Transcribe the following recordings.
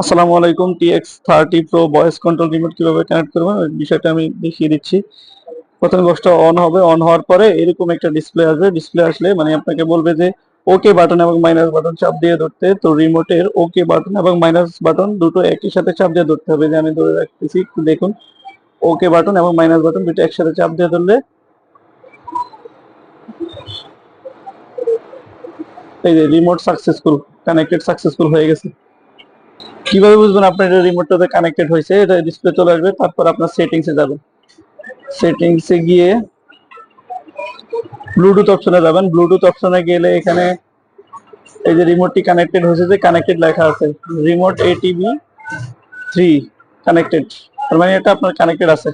আসসালামু আলাইকুম, TX thirty pro voice control remote কীভাবে কানেক্ট করবেন? ওই বিষয়টা আমি দেখিয়ে দিচ্ছি। প্রথমে বক্সটা অন হবে। অন হওয়ার পরে এরকম একটা ডিসপ্লে আসবে। ডিসপ্লে আসলে মানে আপনাকে বলবে যে ওকে বাটন এবং মাইনাস বাটন চাপ দিয়ে ধরতে। তো রিমোটের ওকে বাটন এবং মাইনাস বাটন দুটো একই সাথে চাপ দিয়ে ধরতে হবে। যে আমি ধরে রাখতেছি দেখুন। ওকে বাটন এবং মাইনাস বাটন দুটো একসাথে চাপ দিয়ে ধরলে এই যে রিমোট সাকসেসফুল কানেক্টেড সাকসেসফুল হয়ে গেছে। কীভাবে বুঝবেন আপনার এটা রিমোটটাতে কানেক্টেড হয়েছে? এটা ডিসপ্লে চলে আসবে, তারপর আপনার সেটিংসে যাবেন। সেটিংসে গিয়ে ব্লুটুথ অপশনে যাবেন। ব্লুটুথ অপশনে গেলে এখানে এই যে রিমোটটি কানেক্টেড হয়েছে যে কানেক্টেড লেখা আছে। রিমোট এটিভি থ্রি কানেক্টেড তার মানে এটা আপনার কানেক্টেড আছে।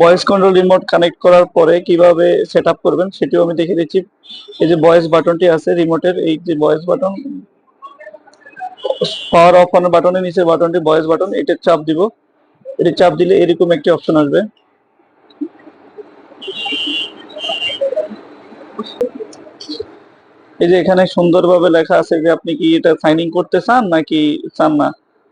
ভয়েস কন্ট্রোল রিমোট কানেক্ট করার পরে কীভাবে সেট করবেন, সেটিও আমি দেখিয়ে দিচ্ছি। এই যে ভয়েস বাটনটি আছে রিমোটের এই যে voice button power off on বাটনের নিচে বাটনটি ভয়েস বাটন এটা চাপ দিব এটা চাপ দিলে এরকম একটি অপশন আসবে এই যে এখানে সুন্দরভাবে লেখা আছে যে আপনি কি এটা সাইনিং করতে চান নাকি চান না?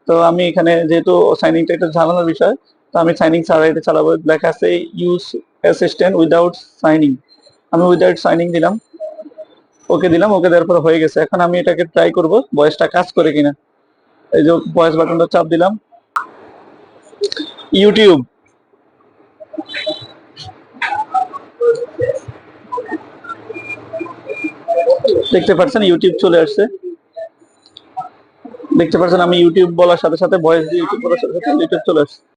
তো আমি এখানে যেহেতু সাইনিংটা একটা ঝামেলার বিষয়, তো আমি সাইনিং ছাড়া এটা চালাবো। লেখা আছে ইউজ অ্যাসিস্ট্যান্ট উইদাউট সাইনিং আমি উইদাউট সাইনিং দিলাম। ওকে দিলাম, ওকে দেওয়ার পরে হয়ে গেছে। এখন আমি এটাকে ট্রাই করব ভয়েসটা কাজ করে কিনা। এই যে ভয়েস বাটনটা চাপ দিলাম। ইউটিউব দেখতে পাচ্ছেন ইউটিউব চলে আসছে। দেখতে পাচ্ছেন আমি ইউটিউব বলার সাথে সাথে ভয়েস দিয়ে ইউটিউব বলার সাথে সাথে ইউটিউব চলে আসছে।